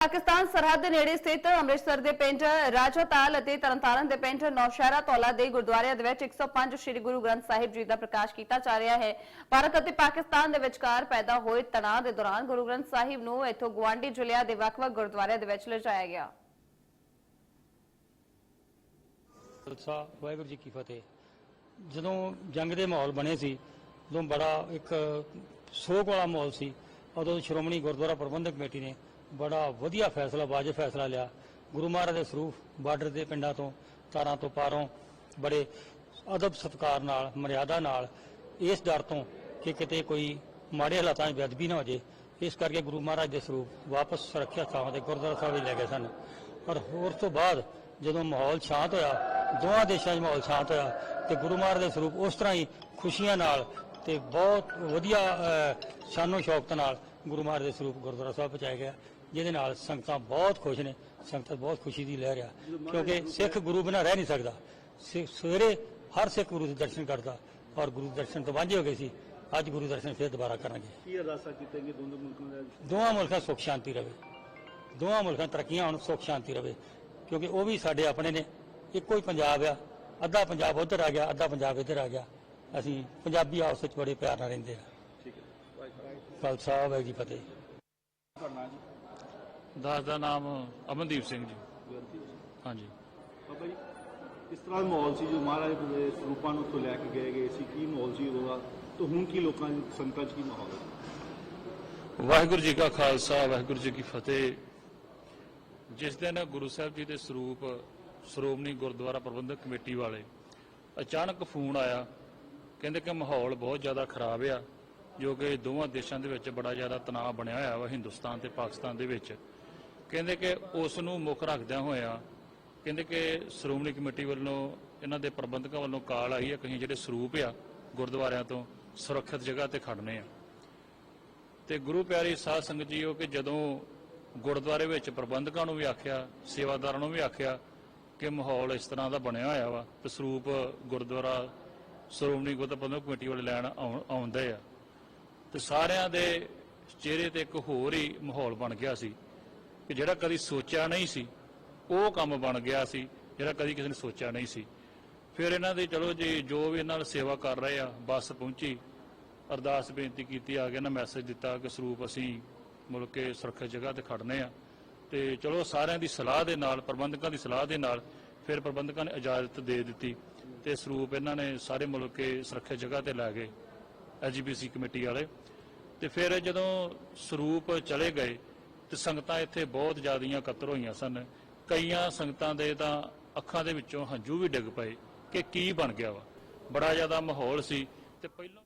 ਪਾਕਿਸਤਾਨ ਸਰਹੱਦ ਦੇ ਨੇੜੇ ਸਥਿਤ ਅੰਮ੍ਰਿਤਸਰ ਦੇ ਪਿੰਡ ਰਾਜਾਤਾਲ ਅਤੇ ਤਰਨਤਾਰਨ ਦੇ ਪਿੰਡ ਨੌਸ਼ਹਿਰਾ ਤੌਲਾ ਦੇ ਗੁਰਦੁਆਰਿਆਂ ਦੇ ਵਿੱਚ 105 ਸ੍ਰੀ ਗੁਰੂ ਗ੍ਰੰਥ ਸਾਹਿਬ ਜੀ ਦਾ ਪ੍ਰਕਾਸ਼ ਕੀਤਾ ਜਾ ਰਿਹਾ ਹੈ। ਭਾਰਤ ਅਤੇ ਪਾਕਿਸਤਾਨ ਦੇ ਵਿਚਕਾਰ ਪੈਦਾ ਹੋਏ ਤਣਾਅ ਦੇ ਦੌਰਾਨ ਗੁਰੂ ਗ੍ਰੰਥ ਸਾਹਿਬ ਨੂੰ ਇੱਥੋਂ ਗਵਾਂਢੀ ਜ਼ਿਲ੍ਹਿਆਂ ਦੇ ਵੱਖ-ਵੱਖ ਗੁਰਦੁਆਰਿਆਂ ਦੇ ਵਿੱਚ ਲਿਜਾਇਆ ਗਿਆ। ਖਾਲਸਾ, ਵਾਹਿਗੁਰੂ ਜੀ ਕੀ ਫਤਿਹ। ਜਦੋਂ ਜੰਗ ਦੇ ਮਾਹੌਲ ਬਣੇ ਸੀ, ਉਦੋਂ ਬੜਾ ਇੱਕ ਸੋਗ ਵਾਲਾ ਮਾਹੌਲ ਸੀ। ਉਦੋਂ ਸ਼੍ਰੋਮਣੀ ਗੁਰਦੁਆਰਾ ਪ੍ਰਬੰਧਕ ਕਮੇਟੀ ਨੇ ਬੜਾ ਵਧੀਆ ਫੈਸਲਾ, ਵਾਜਬ ਫੈਸਲਾ ਲਿਆ। ਗੁਰੂ ਮਹਾਰਾਜ ਦੇ ਸਰੂਪ ਬਾਰਡਰ ਦੇ ਪਿੰਡਾਂ ਤੋਂ, ਤਾਰਾਂ ਤੋਂ ਪਾਰੋਂ ਬੜੇ ਅਦਬ ਸਤਕਾਰ ਨਾਲ, ਮਰਿਆਦਾ ਨਾਲ ਇਸ ਡਰ ਤੋਂ ਕਿ ਕਿਤੇ ਕੋਈ ਮਾੜੇ ਹਾਲਾਤਾਂ 'ਚ ਬੇਅਦਬੀ ਨਾ ਹੋ ਜੇ ਇਸ ਕਰਕੇ ਗੁਰੂ ਮਹਾਰਾਜ ਦੇ ਸਰੂਪ ਵਾਪਸ ਸੁਰੱਖਿਆ ਥਾਵਾਂ ਤੇ, ਗੁਰਦੁਆਰਾ ਸਾਹਿਬ ਵਿੱਚ ਲੈ ਗਏ ਸਨ। ਪਰ ਹੋਰ ਤੋਂ ਬਾਅਦ ਜਦੋਂ ਮਾਹੌਲ ਸ਼ਾਂਤ ਹੋਇਆ, ਦੋਹਾਂ ਦੇਸ਼ਾਂ 'ਚ ਮਾਹੌਲ ਸ਼ਾਂਤ ਹੋਇਆ ਤੇ ਗੁਰੂ ਮਹਾਰਾਜ ਦੇ ਸਰੂਪ ਉਸ ਤਰ੍ਹਾਂ ਹੀ ਖੁਸ਼ੀਆਂ ਨਾਲ ਤੇ ਬਹੁਤ ਵਧੀਆ ਸ਼ਾਨੋ ਸ਼ੌਕਤ ਨਾਲ ਗੁਰੂ ਮਹਾਰਾਜ ਦੇ ਸਰੂਪ ਗੁਰਦੁਆਰਾ ਸਾਹਿਬ ਪਹੁੰਚਾਇਆ ਗਿਆ। ਜਿਹਦੇ ਨਾਲ ਸੰਗਤਾਂ ਬਹੁਤ ਖੁਸ਼ ਨੇ ਸੰਗਤਾਂ ਬਹੁਤ ਖੁਸ਼ੀ ਦੀ ਲਹਿਰ ਆ। ਕਿਉਂਕਿ ਸਿੱਖ ਗੁਰੂ ਬਿਨਾਂ ਰਹਿ ਨਹੀਂ ਸਕਦਾ। ਸਿ- ਸਵੇਰੇ ਹਰ ਸਿੱਖ ਗੁਰੂ ਦੇ ਦਰਸ਼ਨ ਕਰਦਾ ਔਰ ਗੁਰੂ ਦਰਸ਼ਨ ਤੋਂ ਵਾਂਝੇ ਹੋ ਗਏ ਸੀ। ਅੱਜ ਗੁਰੂ ਦਰਸ਼ਨ ਫਿਰ ਦੁਬਾਰਾ ਕਰਾਂਗੇ ਕੀ ਅਰਦਾਸਾਂ ਕੀਤੀਆਂ ਦੋਨੋਂ ਮੁਲਕਾਂ ਦੇ ਦੋਵਾਂ ਮੁਲਕਾਂ 'ਚ ਸੁੱਖ ਸ਼ਾਂਤੀ ਰਵੇ। ਦੋਵਾਂ ਮੁਲਕਾਂ 'ਚ ਤਰੱਕੀਆਂ ਹੋਣ ਸੁੱਖ ਸ਼ਾਂਤੀ ਰਵੇ। ਕਿਉਂਕਿ ਉਹ ਵੀ ਸਾਡੇ ਆਪਣੇ ਨੇ। ਇੱਕੋ ਹੀ ਪੰਜਾਬ ਆ। ਅੱਧਾ ਪੰਜਾਬ ਉੱਧਰ ਆ ਗਿਆ ਅੱਧਾ ਪੰਜਾਬ ਇੱਧਰ ਆ ਗਿਆ। ਅਸੀਂ ਪੰਜਾਬੀ ਆਪਸ ਵਿੱਚ ਬੜੇ ਪਿਆਰ ਨਾਲ ਰਹਿੰਦੇ ਆ। ਠੀਕ ਹੈ। ਵਾਹਿਗੁਰੂ ਖਾਲਸਾ ਵਾਹਿਗੁਰੂ ਜੀ ਫਤਿਹ। ਕਰਨਾ ਜੀ? ਦਾਸ ਦਾ ਨਾਮ ਅਮਨਦੀਪ ਸਿੰਘ ਜੀ। ਹਾਂਜੀ। ਬਾਬਾ ਜੀ ਇਸ ਤਰ੍ਹਾਂ ਮਾਹੌਲ ਸੀ ਜੋ ਮਹਾਰਾਜ ਦੇ ਸਰੂਪਾਂ ਨੂੰ ਉੱਥੋਂ ਲੈ ਕੇ ਗਏ ਗਏ ਸੀ? ਕੀ ਮਾਹੌਲ ਸੀ ਉਦੋਂ ਦਾ ਤਾਂ ਹੁਣ ਕੀ ਲੋਕਾਂ ਦੀ ਸੰਗਤਾਂ 'ਚ ਕੀ ਮਾਹੌਲ ਹੈ? ਵਾਹਿਗੁਰੂ ਜੀ ਕਾ ਖਾਲਸਾ ਵਾਹਿਗੁਰੂ ਜੀ ਕੀ ਫਤਿਹ। ਜਿਸ ਦਿਨ ਗੁਰੂ ਸਾਹਿਬ ਜੀ ਦੇ ਸਰੂਪ ਸ਼੍ਰੋਮਣੀ ਗੁਰਦੁਆਰਾ ਪ੍ਰਬੰਧਕ ਕਮੇਟੀ ਵਾਲੇ ਅਚਾਨਕ ਫੋਨ ਆਇਆ ਕਹਿੰਦੇ ਕਿ ਮਾਹੌਲ ਬਹੁਤ ਜ਼ਿਆਦਾ ਖਰਾਬ ਆ ਜੋ ਕਿ ਦੋਵਾਂ ਦੇਸ਼ਾਂ ਦੇ ਵਿੱਚ ਬੜਾ ਜ਼ਿਆਦਾ ਤਣਾਅ ਬਣਿਆ ਹੋਇਆ ਵਾ ਹਿੰਦੁਸਤਾਨ ਤੇ ਪਾਕਿਸਤਾਨ ਦੇ ਵਿੱਚ। ਕਹਿੰਦੇ ਕਿ ਉਸ ਨੂੰ ਮੁੱਖ ਰੱਖਦਿਆਂ ਹੋਇਆ ਕਹਿੰਦੇ ਕਿ ਸ਼੍ਰੋਮਣੀ ਕਮੇਟੀ ਵੱਲੋਂ ਇਹਨਾਂ ਦੇ ਪ੍ਰਬੰਧਕਾਂ ਵੱਲੋਂ ਕਾਲ ਆਈ ਹੈ ਕਹੀਂ ਜਿਹੜੇ ਸਰੂਪ ਆ ਗੁਰਦੁਆਰਿਆਂ ਤੋਂ ਸੁਰੱਖਿਅਤ ਜਗ੍ਹਾ ਤੇ ਖੜਨੇ ਆ। ਤੇ ਗੁਰੂ ਪਿਆਰੀ ਸਾਧ ਸੰਗਤ ਜੀਓ ਕਿ ਜਦੋਂ ਗੁਰਦੁਆਰੇ ਵਿੱਚ ਪ੍ਰਬੰਧਕਾਂ ਨੂੰ ਵੀ ਆਖਿਆ, ਸੇਵਾਦਾਰਾਂ ਨੂੰ ਵੀ ਆਖਿਆ ਕਿ ਮਾਹੌਲ ਇਸ ਤਰ੍ਹਾਂ ਦਾ ਬਣਿਆ ਹੋਇਆ ਵਾ ਤੇ ਸਰੂਪ ਗੁਰਦੁਆਰਾ ਸ਼੍ਰੋਮਣੀ ਗੁਰਦੁਆਰਾ ਕਮੇਟੀ ਵਾਲੇ ਲੈਣ ਆਉਣ- ਆਉਂਦੇ ਆ। ਤੇ ਸਾਰਿਆਂ ਦੇ ਚਿਹਰੇ ਤੇ ਇੱਕ ਹੋਰ ਹੀ ਮਾਹੌਲ ਬਣ ਗਿਆ ਸੀ। ਕਿ ਜਿਹੜਾ ਕਦੀ ਸੋਚਿਆ ਨਹੀਂ ਸੀ, ਉਹ ਕੰਮ ਬਣ ਗਿਆ ਸੀ, ਜਿਹੜਾ ਕਦੀ ਕਿਸੇ ਨੇ ਸੋਚਿਆ ਨਹੀਂ ਸੀ। ਫਿਰ ਇਹਨਾਂ ਦੀ ਚਲੋ ਜੀ, ਜੋ ਵੀ ਇਹਨਾਂ ਨਾਲ ਸੇਵਾ ਕਰ ਰਹੇ ਆ, ਬੱਸ ਪਹੁੰਚੀ, ਅਰਦਾਸ ਬੇਨਤੀ ਕੀਤੀ, ਆ ਕੇ ਨਾ ਮੈਸੇਜ ਦਿੱਤਾ ਕਿ ਸਰੂਪ ਅਸੀਂ ਮੁਲਕ ਕੇ ਸੁਰੱਖਿਅਤ ਜਗ੍ਹਾ ਤੇ ਖੜਨੇ ਆ। ਤੇ ਚਲੋ ਸਾਰਿਆਂ ਦੀ ਸਲਾਹ ਦੇ ਨਾਲ, ਪ੍ਰਬੰਧਕਾਂ ਦੀ ਸਲਾਹ ਦੇ ਨਾਲ ਫਿਰ ਪ੍ਰਬੰਧਕਾਂ ਨੇ ਇਜਾਜ਼ਤ ਦੇ ਦਿੱਤੀ ਤੇ ਸਰੂਪ ਇਹਨਾਂ ਨੇ ਸਾਰੇ ਮੁਲਕ ਕੇ ਸੁਰੱਖਿਅਤ ਜਗ੍ਹਾ ਤੇ ਲੈ ਗਏ ਐਜੀਪੀਸੀ ਕਮੇਟੀ ਵਾਲੇ। ਤੇ ਫਿਰ ਜਦੋਂ ਸਰੂਪ ਚਲੇ ਗਏ ਤੇ ਸੰਗਤਾਂ ਇੱਥੇ ਬਹੁਤ ਜ਼ਿਆਦੀਆਂ ਇਕੱਤਰ ਹੋਈਆਂ ਸਨ। ਕਈਆਂ ਸੰਗਤਾਂ ਦੇ ਤਾਂ ਅੱਖਾਂ ਦੇ ਵਿੱਚੋਂ ਹੰਝੂ ਵੀ ਡਿੱਗ ਪਏ ਕਿ ਕੀ ਬਣ ਗਿਆ ਵਾ। ਬੜਾ ਜ਼ਿਆਦਾ ਮਾਹੌਲ ਸੀ ਤੇ ਪਹਿਲਾਂ